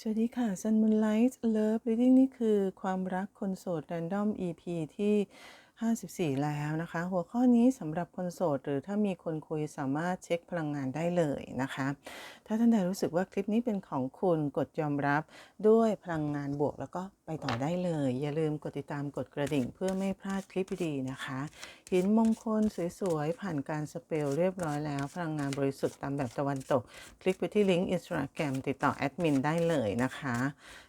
สวัสดีค่ะ Sun Moonlight Love Reading นี่คือความรักคนโสด Random EP ที่ 54 แล้วนะคะ หัวข้อนี้สำหรับคนโสด หรือถ้ามีคนคุยสามารถเช็คพลังงานได้เลยนะคะ ถ้าท่านใดรู้สึกว่าคลิปนี้เป็นของคุณกดยอมรับด้วยพลังงานบวกแล้วก็ ไปต่อได้เลย อย่าลืมกดติดตามกดกระดิ่ง เพื่อไม่พลาดคลิปดีๆนะคะ หินมงคลสวย ๆ ผ่านการสเปลเรียบร้อยแล้ว พลังงานบริสุทธิ์ตามแบบตะวันตก คลิกไปที่ลิงก์อินสตาแกรมติดต่อแอดมินได้เลยนะคะ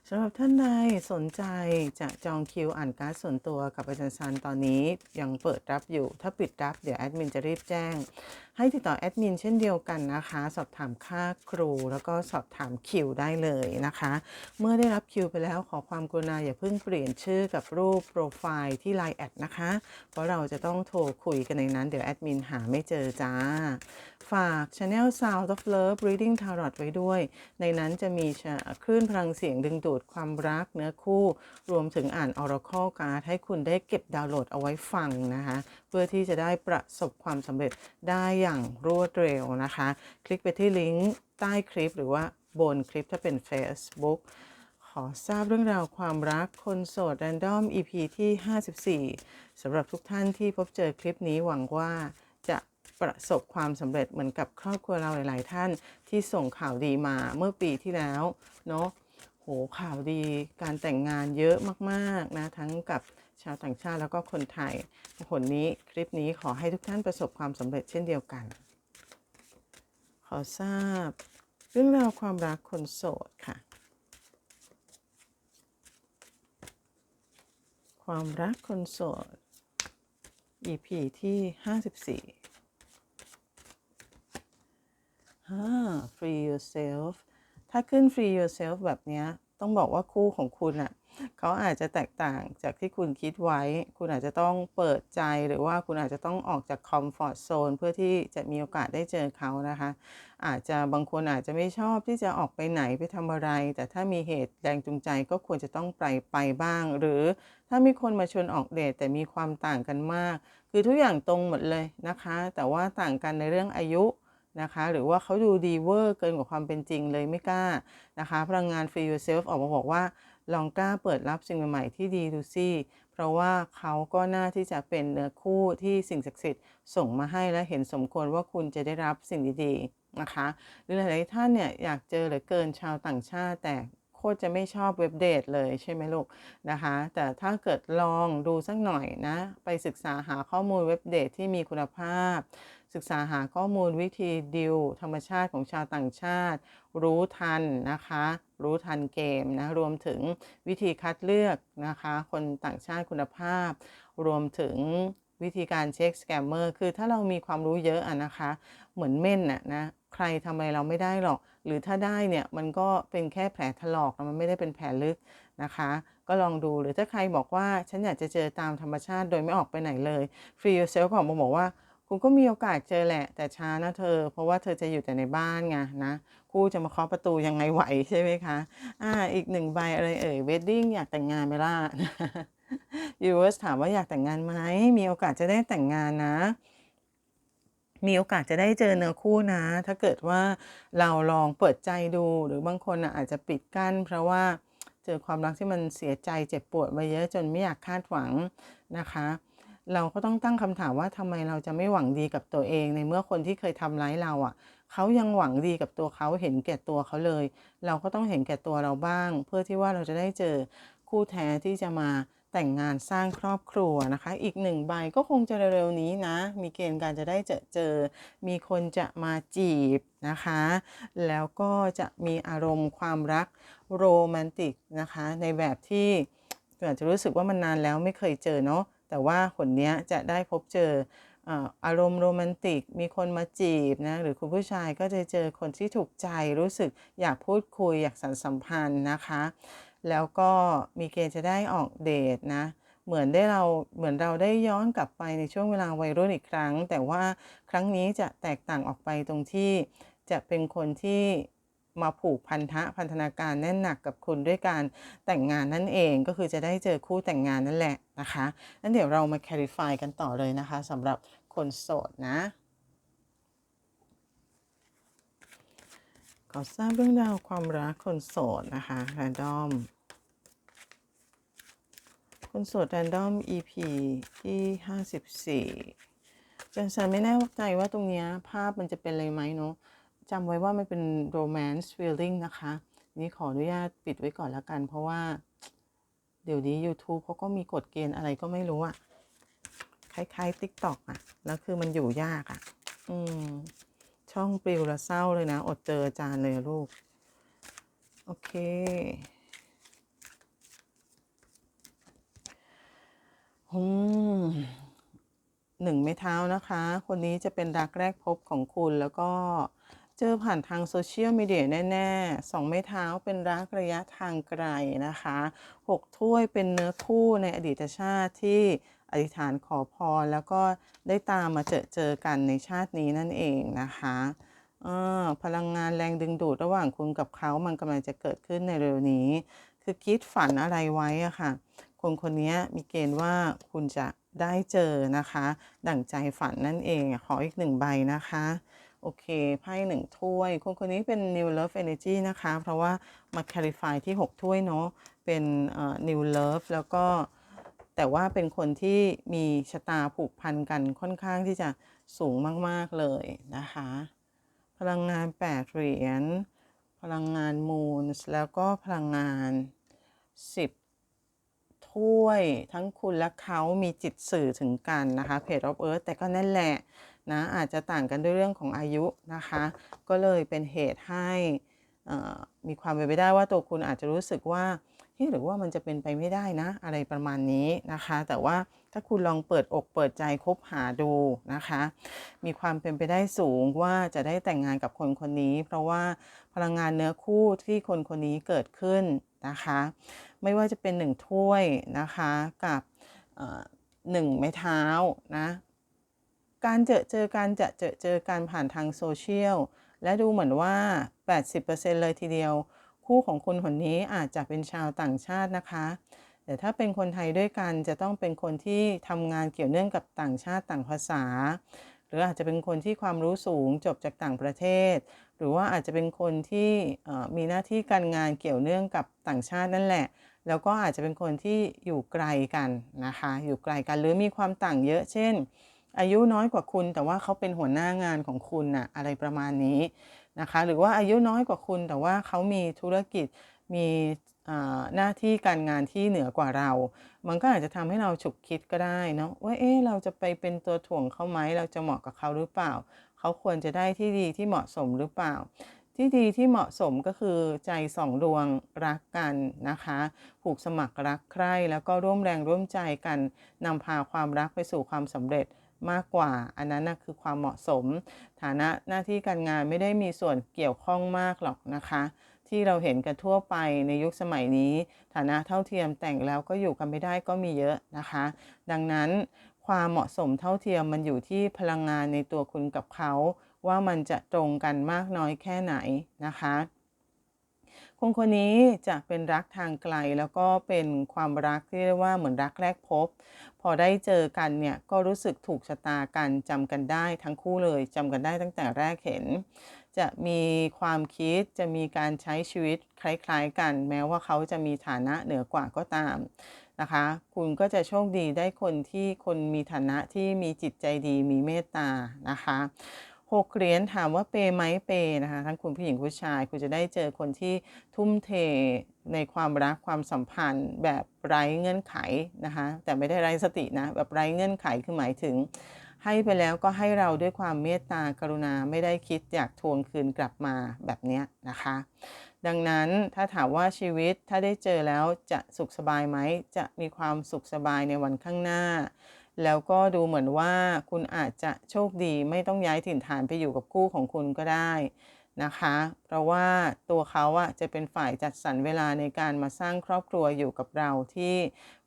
สำหรับท่านใดสนใจจะจองคิวอ่านการ์ดส่วนตัวกับอาจารย์ซันตอนนี้ยังเปิดรับอยู่ถ้าปิดรับเดี๋ยวแอดมินจะรีบแจ้ง ให้ติดต่อแอดมินเช่นเดียวกันนะคะ สอบถามค่าครู แล้วก็สอบถามคิวได้เลยนะคะ เมื่อได้รับคิวไปแล้วขอความกรุณาอย่าเพิ่งเปลี่ยนชื่อกับรูปโปรไฟล์ที่ Line แอดนะคะ เพราะเราจะต้องโทรคุยกันในนั้น เดี๋ยวแอดมินหาไม่เจอจ้า ฝาก Channel Sound of Love Reading Tarot ไว้ด้วย ในนั้นจะมีคลื่นพลังเสียงดึงดูดความรักเนื้อคู่ รวมถึงอ่าน Oracle Card ให้คุณได้เก็บดาวน์โหลดเอาไว้ฟังนะคะ เพื่อที่จะได้ประสบความสำเร็จได้อย่างรวดเร็วนะคะ คลิกไปที่ลิงก์ใต้คลิปหรือว่าบนคลิปถ้าเป็น Facebook ขอทราบเรื่องราวความรักคนโสด Random EP ที่ 54สำหรับทุกท่านที่พบเจอคลิปนี้หวังว่าจะประสบความสำเร็จเหมือนกับครอบครัวเราหลาย ๆ ท่านที่ส่งข่าวดีมาเมื่อปีที่แล้วเนาะโหข่าวดีการแต่งงานเยอะมาก ๆ นะ ทั้งกับ ชาวต่างชาติแล้วก็คนไทยผลนี้คลิปนี้ขอให้ทุกท่านประสบความสำเร็จเช่นเดียวกัน ขอทราบ เรื่องราวความรักคนโสดค่ะ ความรักคนโสด EP ที่ 54ฮ่า free yourself ถ้าขึ้น free yourself แบบนี้ต้องบอกว่าคู่ของคุณอะ เขาอาจจะแตกต่างจากที่คุณคิดไว้ คุณอาจจะต้องเปิดใจหรือว่าคุณอาจจะต้องออกจากคอมฟอร์ z โซนเพื่อที่จะมีโอกาสได้เจอเขานะคะ อาจจะบางคนอาจจะไม่ชอบที่จะออกไปไหนไปทำอะไร แต่ถ้ามีเหตุแรงจูงใจก็ควรจะต้องไปไปบ้าง หรือถ้ามีคนมาชวนออกเดทแต่มีความต่างกันมาก คือทุกอย่างตรงหมดเลยนะคะ แต่ว่าต่างกันในเรื่องอายุนะคะหรือว่าเขาดูดีเวอร์เกินกว่าความเป็นจริงเลยไม่กล้านะคะพลังงาน Free Yourself ออกมาบอกว่า ลองกล้าเปิดรับสิ่งใหม่ๆที่ดีดูสิเพราะว่าเขาก็น่าที่จะเป็นเนื้อคู่ที่สิ่งศักดิ์สิทธิ์ส่งมาให้และเห็นสมควรว่าคุณจะได้รับสิ่งดีๆนะคะ หรือหลายๆท่านเนี่ยอยากเจอเหลือเกินชาวต่างชาติแต่โคตรจะไม่ชอบเว็บเดทเลยใช่ไหมลูกนะคะ แต่ถ้าเกิดลองดูสักหน่อยนะ ไปศึกษาหาข้อมูลเว็บเดทที่มีคุณภาพ ศึกษาหาข้อมูลวิธีดิวธรรมชาติของชาวต่างชาติ รู้ทันนะคะ รู้ทันเกมนะ รวมถึงวิธีคัดเลือกนะคะ คนต่างชาติคุณภาพ รวมถึงวิธีการเช็คสแกมเมอร์คือถ้าเรามีความรู้เยอะอะนะคะ เหมือนเม่นน่ะนะใครทำอะไรเราไม่ได้หรอก หรือถ้าได้เนี่ยมันก็เป็นแค่แผลถลอกมันไม่ได้เป็นแผลลึกนะคะ ก็ลองดูหรือถ้าใครบอกว่าฉันอยากจะเจอตามธรรมชาติโดยไม่ออกไปไหนเลย Free Yourself ของผมบอกว่า คุณก็มีโอกาสเจอแหละ แต่ช้านะเธอ เพราะว่าเธอจะอยู่แต่ในบ้านไงนะคู่จะมาเคาะประตูยังไงไหวใช่ไหมคะ อ่า อีกหนึ่งใบอะไรเอ่ยเวดดิ้งอยากแต่งงานไหมล่ะยูเวอร์สถามว่าอยากแต่งงานไหมมีโอกาสจะได้แต่งงานนะมีโอกาสจะได้เจอเนื้อคู่นะ ถ้าเกิดว่าเราลองเปิดใจดู หรือบางคนอาจจะปิดกั้น เพราะว่าเจอความรักที่มันเสียใจเจ็บปวดมาเยอะจนไม่อยากคาดหวังนะคะ เราก็ต้องตั้งคำถามว่าทำไมเราจะไม่หวังดีกับตัวเอง ในเมื่อคนที่เคยทำร้ายเราอะเขายังหวังดีกับตัวเขาเห็นแก่ตัวเขาเลย เราก็ต้องเห็นแก่ตัวเราบ้าง เพื่อที่ว่าเราจะได้เจอคู่แท้ที่จะมาแต่งงานสร้างครอบครัวนะคะ อีกหนึ่งใบก็คงจะเร็วๆนี้นะ มีเกณฑ์การจะได้เจอเจอ มีคนจะมาจีบนะคะ แล้วก็จะมีอารมณ์ความรักโรแมนติกนะคะ ในแบบที่อาจจะรู้สึกว่ามันนานแล้วไม่เคยเจอเนาะ แต่ว่าคนนี้จะได้พบเจออารมณ์โรแมนติก มีคนมาจีบนะ หรือคุณผู้ชายก็จะเจอคนที่ถูกใจ รู้สึกอยากพูดคุย อยากสันสัมพันธ์นะคะ แล้วก็มีเกณฑ์จะได้ออกเดทนะ เหมือนได้เราเหมือนเราได้ย้อนกลับไปในช่วงเวลาวัยรุ่นอีกครั้ง แต่ว่าครั้งนี้จะแตกต่างออกไปตรงที่จะเป็นคนที่ มาผูกพันธะพันธนาการแน่นหนักกับคุณด้วยการแต่งงานนั่นเองก็คือจะได้เจอคู่แต่งงานนั่นแหละนะคะนั้นเดี๋ยวเรามา clarify กันต่อเลยนะคะสำหรับคนโสดนะขอทราบเรื่องราวความรักคนโสดนะคะแรนดอมคนโสดแรนดอม EP ที่ 54จังสันไม่แน่ใจว่าตรงนี้ภาพมันจะเป็นอะไรไหมเนาะ จำไว้ว่ามันเป็น romance feeling นะคะ นี่ขออนุญาตปิดไว้ก่อนละกัน เพราะว่า เดี๋ยวนี้ YouTube เขาก็มีกฎเกณฑ์อะไรก็ไม่รู้อะคล้ายๆ TikTok อะแล้วคือมันอยู่ยากอะอืม ช่องปลิวและเศร้าเลยนะ อดเจออาจารย์เลยลูก โอเคอืมหนึ่งไม้เท้านะคะ คนนี้จะเป็นรักแรกพบของคุณแล้วก็ เจอผ่านทางโซเชียลมีเดียแน่ๆสองไม้เท้าเป็นรักระยะทางไกลนะคะหกถ้วยเป็นเนื้อคู่ในอดีตชาติที่อธิษฐานขอพรแล้วก็ได้ตามมาเจอเจอกันในชาตินี้นั่นเองนะคะพลังงานแรงดึงดูดระหว่างคุณกับเขามันกำลังจะเกิดขึ้นในเร็วนี้ คือคิดฝันอะไรไว้อะค่ะ คนคนนี้มีเกณฑ์ว่าคุณจะได้เจอนะคะ ดั่งใจฝันนั่นเองขออีกหนึ่งใบนะคะ โอเค ไพ่หนึ่งถ้วย คนคนนี้เป็น New Love Energy นะคะ เพราะว่ามา clarify ที่ 6 ถ้วยเนาะ เป็นเอ่อ New Love แล้วก็แต่ว่าเป็นคนที่มีชะตาผูกพันกันค่อนข้างที่จะสูงมาก ๆ เลยนะคะ พลังงาน 8 เหรียญ พลังงานมูนแล้วก็พลังงาน 10 ถ้วย ทั้งคุณและเขามีจิตสื่อถึงกันนะคะเพจออฟเอิร์ธแต่ก็นั่นแหละ นะอาจจะต่างกันด้วยเรื่องของอายุนะคะ ก็เลยเป็นเหตุให้มีความเป็นไปได้ว่าตัวคุณอาจจะรู้สึกว่าเฮ้หรือว่ามันจะเป็นไปไม่ได้นะ อะไรประมาณนี้นะคะ แต่ว่าถ้าคุณลองเปิดอกเปิดใจคบหาดูนะคะ มีความเป็นไปได้สูงว่าจะได้แต่งงานกับคนคนนี้ เพราะว่าพลังงานเนื้อคู่ที่คนคนนี้เกิดขึ้นนะคะ ไม่ว่าจะเป็นหนึ่งถ้วยนะคะกับหนึ่งไม้เท้านะ การเจอเจอการจะเจอเจอการผ่านทางโซเชียลและดูเหมือนว่า 80%เลยทีเดียว คู่ของคุณคนนี้อาจจะเป็นชาวต่างชาตินะคะ แต่ถ้าเป็นคนไทยด้วยกันจะต้องเป็นคนที่ทำงานเกี่ยวเนื่องกับต่างชาติต่างภาษา หรืออาจจะเป็นคนที่ความรู้สูงจบจากต่างประเทศ หรือว่าอาจจะเป็นคนที่มีหน้าที่การงานเกี่ยวเนื่องกับต่างชาตินั่นแหละ แล้วก็อาจจะเป็นคนที่อยู่ไกลกันนะคะ อยู่ไกลกันหรือมีความต่างเยอะเช่น อายุน้อยกว่าคุณ แต่ว่าเขาเป็นหัวหน้างานของคุณนะอะไรประมาณนี้นะคะ หรือว่าอายุน้อยกว่าคุณ แต่ว่าเขามีธุรกิจมีหน้าที่การงานที่เหนือกว่าเรา มันก็อาจจะทำให้เราฉุกคิดก็ได้เนาะว่าเอ๊ะเราจะไปเป็นตัวถ่วงเขาไหมเราจะเหมาะกับเขาหรือเปล่า เขาควรจะได้ที่ดีที่เหมาะสมหรือเปล่า ที่ดีที่เหมาะสมก็คือใจสองดวงรักกันนะคะ ผูกสมัครรักใคร่แล้วก็ร่วมแรงร่วมใจกันนำพาความรักไปสู่ความสำเร็จ มากกว่า อันนั้นนะคือความเหมาะสม ฐานะหน้าที่การงานไม่ได้มีส่วนเกี่ยวข้องมากหรอกนะคะ ที่เราเห็นกันทั่วไปในยุคสมัยนี้ ฐานะเท่าเทียมแต่งแล้วก็อยู่กันไม่ได้ก็มีเยอะนะคะ ดังนั้นความเหมาะสมเท่าเทียมมันอยู่ที่พลังงานในตัวคุณกับเขาว่ามันจะตรงกันมากน้อยแค่ไหนนะคะคนคนนี้จะเป็นรักทางไกลแล้วก็เป็นความรักที่เรียกว่าเหมือนรักแรกพบ พอได้เจอกันเนี่ยก็รู้สึกถูกชะตากันจำกันได้ทั้งคู่เลยจำกันได้ตั้งแต่แรกเห็น จะมีความคิดจะมีการใช้ชีวิตคล้ายๆ กัน แม้ว่าเขาจะมีฐานะเหนือกว่าก็ตามนะคะ คุณก็จะโชคดีได้คนที่คนมีฐานะที่มีจิตใจดีมีเมตตานะคะ หกเหรียญถามว่าเปยไหมเปยนะคะทั้งคุณผู้หญิงผู้ชาย คุณจะได้เจอคนที่ทุ่มเทในความรักความสัมพันธ์แบบไร้เงื่อนไขนะคะแต่ไม่ได้ไร้สตินะแบบไร้เงื่อนไขคือหมายถึง ให้ไปแล้วก็ให้เราด้วยความเมตตากรุณาไม่ได้คิดอยากทวงคืนกลับมาแบบนี้นะคะ ดังนั้นถ้าถามว่าชีวิตถ้าได้เจอแล้วจะสุขสบายไหมจะมีความสุขสบายในวันข้างหน้า แล้วก็ดูเหมือนว่าคุณอาจจะโชคดีไม่ต้องย้ายถิ่นฐานไปอยู่กับคู่ของคุณก็ได้นะคะ เพราะว่าตัวเขาอะจะเป็นฝ่ายจัดสรรเวลาในการมาสร้างครอบครัวอยู่กับเราที่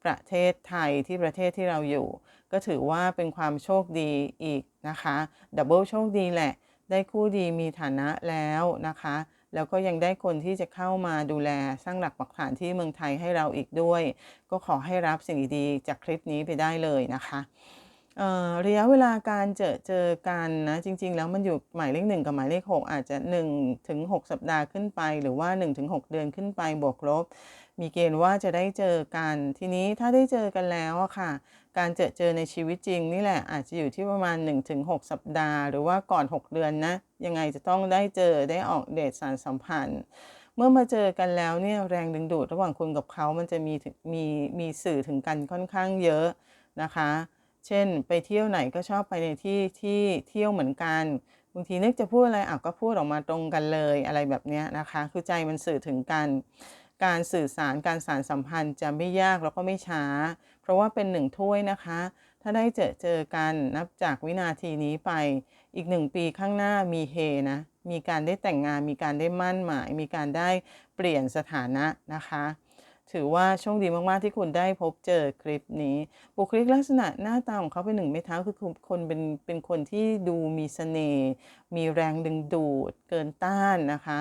ประเทศไทยที่ประเทศที่เราอยู่ ก็ถือว่าเป็นความโชคดีอีกนะคะดับเบิลโชคดีแหละ ได้คู่ดีมีฐานะแล้วนะคะ แล้วก็ยังได้คนที่จะเข้ามาดูแลสร้างหลักปักฐานที่เมืองไทยให้เราอีกด้วย ก็ขอให้รับสิ่งดีๆจากคลิปนี้ไปได้เลยนะคะ ระยะเวลาการเจอเจอกันนะจริง ๆ แล้วมันอยู่หมายเลข1กับหมายเลข 6 อาจจะ1ถึง6สัปดาห์ขึ้นไป หรือว่า1ถึง6เดือนขึ้นไปบวกลบ มีเกณฑ์ว่าจะได้เจอกัน ทีนี้ถ้าได้เจอกันแล้วอะค่ะ การเจอเจอในชีวิตจริงนี่แหละอาจจะอยู่ที่ประมาณ1-6สัปดาห์ หรือว่าก่อน 6 เดือนนะยังไงจะต้องได้เจอได้ออกเดทสารสัมพันธ์เมื่อมาเจอกันแล้วเนี่ยแรงดึงดูดระหว่างคุณกับเขามันจะมีมีมีสื่อถึงกันค่อนข้างเยอะนะคะ เช่น ไปเที่ยวไหนก็ชอบไปในที่ที่เที่ยวเหมือนกันบางทีนึกจะพูดอะไรอะก็พูดออกมาตรงกันเลยอะไรแบบนี้นะคะ คือใจมันสื่อถึงกัน การสื่อสารการสารสัมพันธ์จะไม่ยากแล้วก็ไม่ช้า เพราะว่าเป็นหนึ่งถ้วยนะคะ ถ้าได้เจอเจอกันนับจากวินาทีนี้ไปอีกหนึ่งปีข้างหน้ามีเฮนะ มีการได้แต่งงาน มีการได้มั่นหมาย มีการได้เปลี่ยนสถานะนะคะ ถือว่าโชคดีมากๆที่คุณได้พบเจอคลิปนี้ บุคลิกลักษณะหน้าตาของเขาเป็นหนึ่งไม้เท้าคือคนเป็นเป็นคนที่ดูมีเสน่ห์มีแรงดึงดูด เกินต้านนะคะ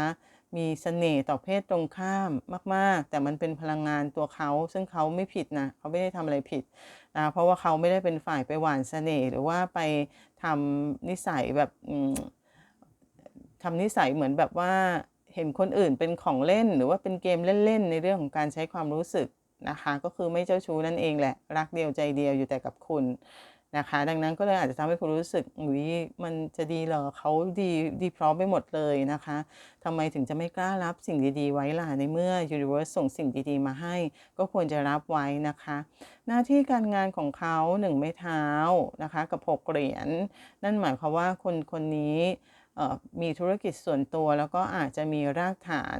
มีเสน่ห์ต่อเพศตรงข้ามมาก ๆ แต่มันเป็นพลังงานตัวเขา ซึ่งเขาไม่ผิดนะเขาไม่ได้ทำอะไรผิดนะเพราะว่าเขาไม่ได้เป็นฝ่ายไปหวานเสน่ห์หรือว่าไปทำนิสัยแบบทำนิสัยเหมือนแบบว่า เห็นคนอื่นเป็นของเล่นหรือว่าเป็นเกมเล่นๆในเรื่องของการใช้ความรู้สึกนะคะ ก็คือไม่เจ้าชู้นั่นเองแหละ รักเดียวใจเดียวอยู่แต่กับคุณนะคะ ดังนั้นก็เลยอาจจะทำให้คุณรู้สึกอุ้ยมันจะดีเหรอเขาดีดีพร้อมไปหมดเลยนะคะทำไมถึงจะไม่กล้ารับสิ่งดีๆไว้ล่ะในเมื่อ Universe ส่งสิ่งดีๆมาให้ ก็ควรจะรับไว้นะคะ หน้าที่การงานของเขาหนึ่งไม้เท้านะคะ กับหกเหรียญนั่นหมายความว่าคนคนนี้ มีธุรกิจส่วนตัว แล้วก็อาจจะมีรากฐาน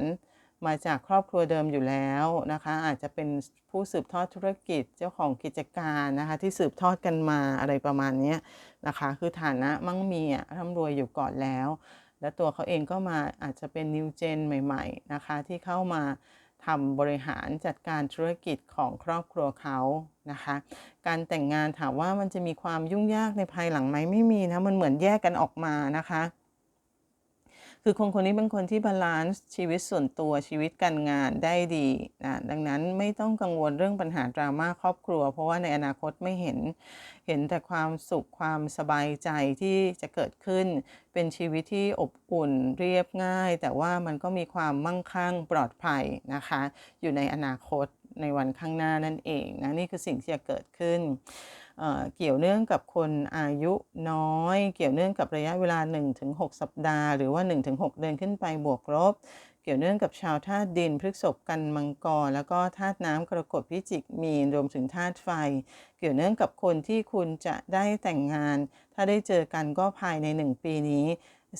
มาจากครอบครัวเดิมอยู่แล้วนะคะ อาจจะเป็นผู้สืบทอดธุรกิจเจ้าของกิจการนะคะที่สืบทอดกันมาอะไรประมาณนี้นะคะ คือฐานะมั่งมีอะร่ำรวยอยู่ก่อนแล้ว และตัวเขาเองก็มาอาจจะเป็นนิวเจนใหม่ ๆนะคะ ที่เข้ามาทำบริหารจัดการธุรกิจของครอบครัวเขานะคะ การแต่งงานถามว่ามันจะมีความยุ่งยากในภายหลังไหมไม่มีนะมันเหมือนแยกกันออกมานะคะ คือคนคนนี้เป็นคนที่บาลานซ์ชีวิตส่วนตัวชีวิตการงานได้ดีนะดังนั้นไม่ต้องกังวลเรื่องปัญหาดราม่าครอบครัว เพราะว่าในอนาคตไม่เห็นเห็นแต่ความสุขความสบายใจที่จะเกิดขึ้น เป็นชีวิตที่อบอุ่นเรียบง่าย แต่ว่ามันก็มีความมั่งคั่งปลอดภัยนะคะ อยู่ในอนาคตในวันข้างหน้านั่นเองนะนี่คือสิ่งที่จะเกิดขึ้น เกี่ยวเนื่องกับคนอายุน้อย เกี่ยวเนื่องกับระยะเวลา 1-6 สัปดาห์ หรือว่า 1-6 เดือนขึ้นไปบวกลบเกี่ยวเนื่องกับชาวธาตุดินพฤกษบกันมังกร แล้วก็ธาตุน้ำกรกฎพิจิกมีนรวมถึงธาตุไฟ เกี่ยวเนื่องกับคนที่คุณจะได้แต่งงาน ถ้าได้เจอกันก็ภายใน 1 ปีนี้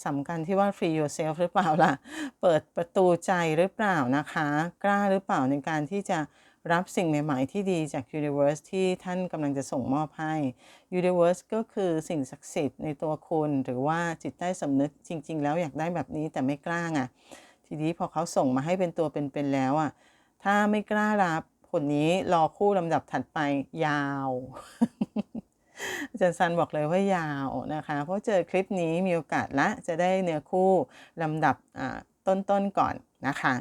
สำคัญที่ว่า free yourself หรือเปล่าล่ะ เปิดประตูใจหรือเปล่านะคะ กล้าหรือเปล่าในการที่จะ รับสิ่งใหม่ ๆ ที่ดีจาก Universe ที่ท่านกำลังจะส่งมอบให้ Universe ก็คือสิ่งศักดิ์สิทธิ์ในตัวคุณ หรือว่าจิตใต้สำนึกจริง ๆ แล้วอยากได้แบบนี้แต่ไม่กล้าไงทีนี้พอเขาส่งมาให้เป็นตัวเป็นๆแล้วอะถ้าไม่กล้ารับคนนี้รอคู่ลำดับถัดไปยาวอาจารย์ซันบอกเลยว่ายาวนะคะ เพราะเจอคลิปนี้มีโอกาสละจะได้เนื้อคู่ลำดับต้นๆก่อนนะคะ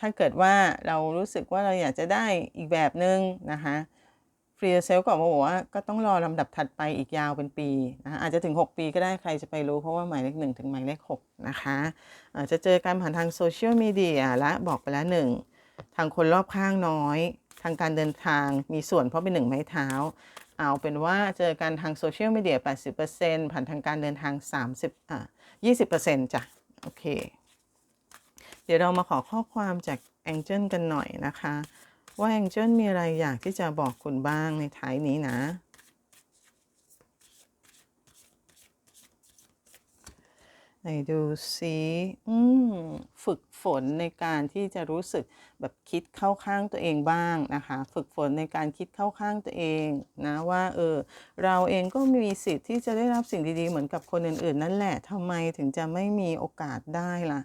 ถ้าเกิดว่าเรารู้สึกว่าเราอยากจะได้อีกแบบหนึ่งนะคะฟรีเซลก็บอกว่าก็ต้องรอลำดับถัดไปอีกยาวเป็นปีนะะอาจจะถึง 6 ปีก็ได้ใครจะไปรู้เพราะว่าหมายเลขหนึ่งถึงหมายเลข6นะคะอาจจะเจอการผ่านทางโซเชียลมีเดียและบอกไปแล้วหนึ่งทางคนรอบข้างน้อย ทางการเดินทางมีส่วนเพราะเป็นหนึ่งไม้เท้า เอาเป็นว่าเจอกันทางโซเชียลมีเดีย 80%ผ่านทางการเดินทาง 30อะ20%จ้ะโอเค ดี๋ยวเรามาขอข้อความจากแองเจิลกันหน่อยนะคะ ว่าแองเจิลมีอะไรอยากที่จะบอกคุณบ้างในท้ายนี้นะ ไหนดูซิฝึกฝนในการที่จะรู้สึกแบบคิดเข้าข้างตัวเองบ้างนะคะ ฝึกฝนในการคิดเข้าข้างตัวเองนะว่าเออเราเองก็มีสิทธิ์ที่จะได้รับสิ่งดีๆเหมือนกับคนอื่นๆ นั่นแหละทำไมถึงจะไม่มีโอกาสได้ล่ะ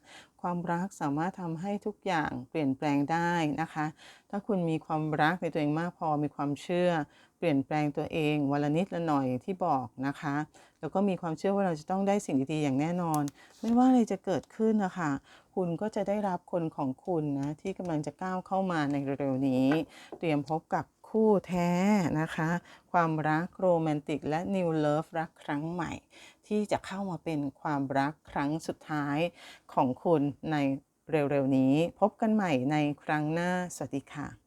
ความรักสามารถทำให้ทุกอย่างเปลี่ยนแปลงได้นะคะ ถ้าคุณมีความรักในตัวเองมากพอมีความเชื่อ เปลี่ยนแปลงตัวเองวันละนิดละหน่อยที่บอกนะคะ แล้วก็มีความเชื่อว่าเราจะต้องได้สิ่งดีๆอย่างแน่นอน ไม่ว่าอะไรจะเกิดขึ้นนะคะคุณก็จะได้รับคนของคุณนะที่กำลังจะก้าวเข้ามาในเร็วๆนี้ เตรียมพบกับคคู่แท้นะคะ ความรักโรแมนติกและ New Love รักครั้งใหม่ ที่จะเข้ามาเป็นความรักครั้งสุดท้ายของคุณในเร็วๆนี้ พบกันใหม่ในครั้งหน้า สวัสดีค่ะ